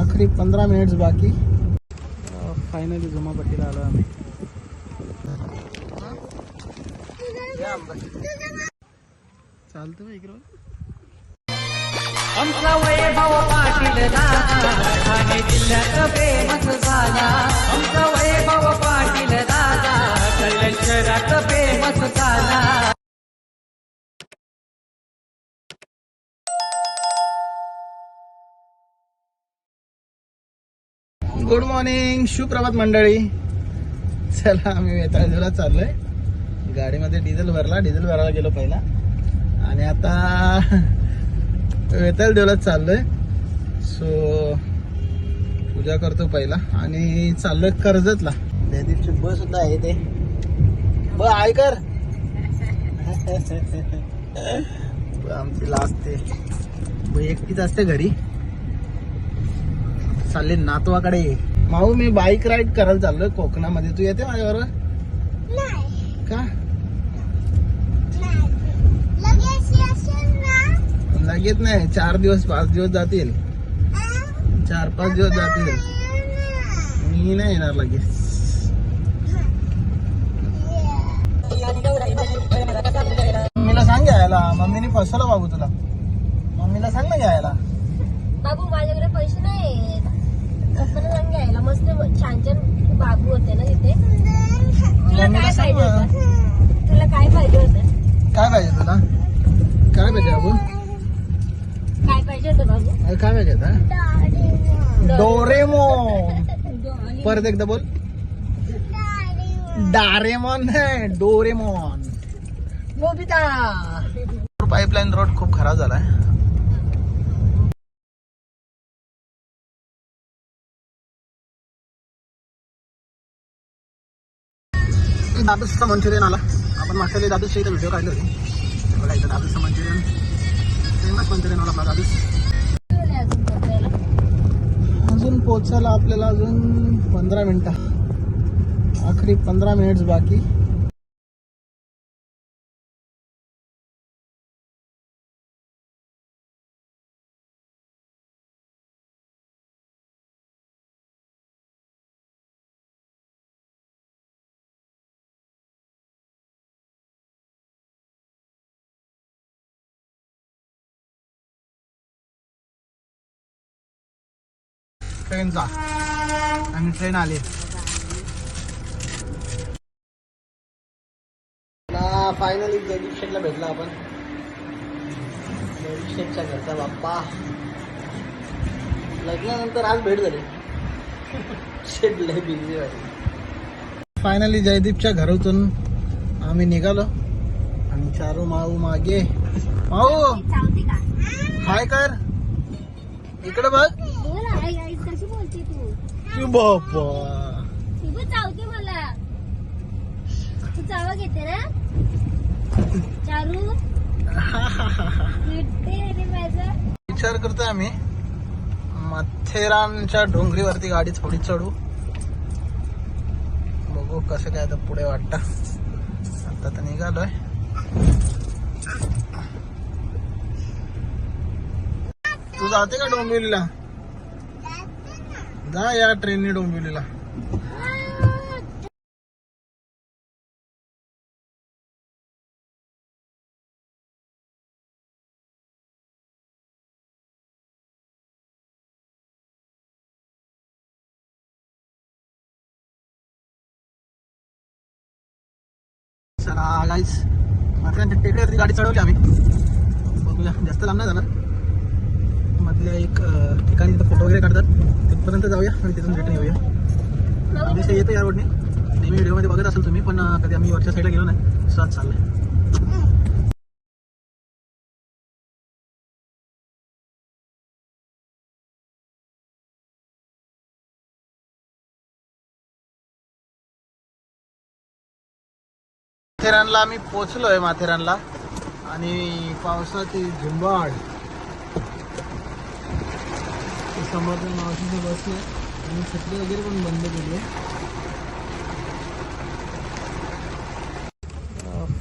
आखरी पंधरा मिनिट्स बाकी. फायनली जुमापट्टीला आलो आम्ही. चालतं इकडं. आमचा वैभव पाटील दादा ठाणे जिल्ह्यात फेमस झाला. आमचा वैभव पाटील दादा कल्याण शहरात फेमस झाला. गुड मॉर्निंग सुप्रभात मंडळी. चला आम्ही वेताळदेवला चाललोय. गाडीमध्ये डिझेल भरला डिझेल भरायला गेलो पहिला. आणि आता वेताळदेवला चाललोय. सो पूजा करतो पहिला. आणि चाललोय कर्जतला. जयदीपची बस सुद्धा आहे ते ब आहे कर. ब आमची लाजते ब एकटीच असते घरी. चालले नातवाकडे. माऊ मी बाईक राईड करायला चाललोय कोकणामध्ये. तू येते माझ्याबरोबर? का? लगेच नाही. चार दिवस पाच दिवस जातील. चार पाच दिवस जातील. मी नाही येणार लगेच. मम्मीला सांग घ्यायला. मम्मीने फसवलं बाबू तुला. मम्मीला सांग ना घ्यायला. बाबू माझ्याकडे पैसे नाही कसं सांग घ्यायला मस्त छान छान बाबू होते ना तिथे तुला काय पाहिजे होतं तुला? काय पाहिजे होतं काय पाहिजे तुला काय पाहिजे बाबू? काय पाहिजे होतं बाबू काय पाहिजे आता? डोरेमोन. परत एकदा बोल. डारेमॉन नाही डोरेमॉन. पाईपलाईन रोड खूप खराब झालाय. दादूचा मंचुरियन आला. आपण मागच्या वेळी दादूच्या इथे व्हिडिओ काढले होते. बघा इथं दादूचं मंचुरियन. फेमस मंचुरियन आला आपला दादूस अजून पोचायला. अजून पोचायला आपल्याला अजून पंधरा मिनटं. आखरी पंधरा मिनिट्स बाकी. ट्रेनचा आणि ट्रेन आली. फायनली जयदीप शेठला भेटला आपण. जयदीप शेठच्या घरचा बाप्पा. लग्नानंतर आज भेट झाली. शेठ लय बिझी वाटली फायनली जयदीपच्या घरातून आम्ही निघालो. आणि चारू माऊ मागे. माऊ! हाय कर. इकडे बघ. तू तू चावते मला? तू चावा घेते ना? चारू? विचार करतोय आम्ही. माथेरानच्या डोंगरीवरती गाडी थोडी चढू. बघू कसं काय आता पुढे वाटत. आता तर निघालोय. तू जाते का डोंबिवलीला? जा या ट्रेनने डोंबिवलीला. चला गाईस टेकडीवरती गाडी चढवली आम्ही. बघूया. जास्त लांब नाही झालं आपल्या एक ठिकाणी तिथं फोटो वगैरे काढतात. तिथपर्यंत जाऊया आणि तिथून रिटर्न येऊया. दिवशी येतो या रोडने नेहमी व्हिडिओमध्ये बघत असाल तुम्ही पण कधी आम्ही वरच्या साईडला गेलो नाही सहज चाललंय. माथेरानला आम्ही पोचलोय माथेरानला. आणि पावसाची झुंबाड. समोरच्या मावशीचं बसलं आणि छत्री वगैरे पण बंद केली आहे.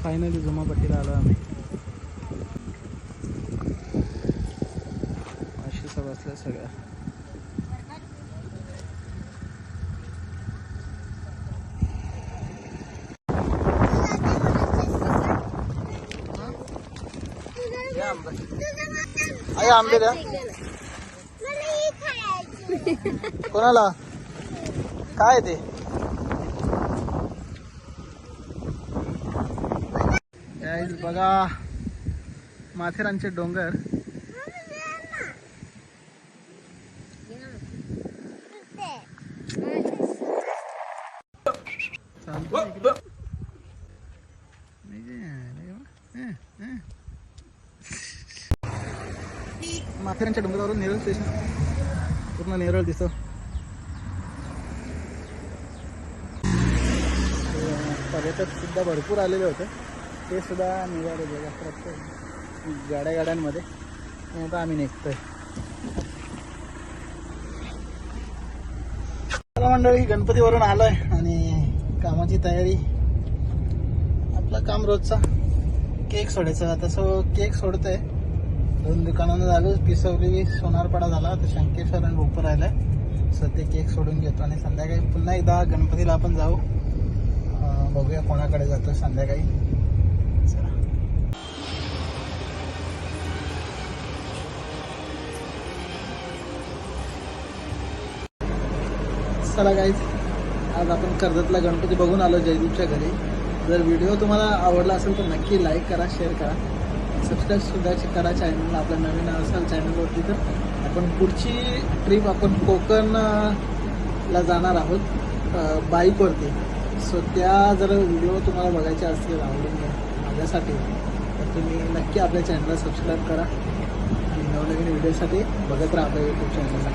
फायनली झुमापट्टीला आलो आम्ही. मावशीचा बसल्या सगळ्या आंबे. द्या कोणाला काय ते Guys, बघा माथेरानचे डोंगर चालतंय. नाही गे, नाही गे. हं, हं. माथेरानच्या डोंगरावरून नेरळ स्टेशन पूर्ण नेरळ दिसतं. पर्यटक सुद्धा भरपूर आलेले होते. ते सुद्धा निघाले बघा प्रत्येक गाड्या गाड्यांमध्ये आता आम्ही निघतोय. चला मंडळी गणपतीवरून आलोय आणि कामाची तयारी. आपलं काम रोजचा. केक सोडायचं. आता सो केक सोडतोय. दोन दुकानानं झालं पिसवली सोनारपाडा झाला तर शंकेश्वर आणि भोपर राहिलाय. सो ते केक सोडून घेतो आणि संध्याकाळी पुन्हा एकदा गणपतीला आपण जाऊ. बघूया कोणाकडे जातो संध्याकाळी. चला. चला गाईज आज आपण कर्जतला गणपती बघून आलो जयदीपच्या घरी. जर व्हिडिओ तुम्हाला आवडला असेल तर नक्की लाईक करा शेअर करा. सबस्क्राईब सुद्धा करा चॅनलला आपल्या नवीन असाल चॅनलवरती तर आपण पुढची ट्रीप आपण कोकणला जाणार आहोत. बाईकवरती सो त्या जर व्हिडिओ तुम्हाला बघायचे असतील आवडीने. माझ्यासाठी. तर तुम्ही नक्की आपल्या चॅनलला सबस्क्राईब करा. आणि नवनवीन व्हिडिओसाठी बघत राहा आपल्या यूट्यूब चॅनलला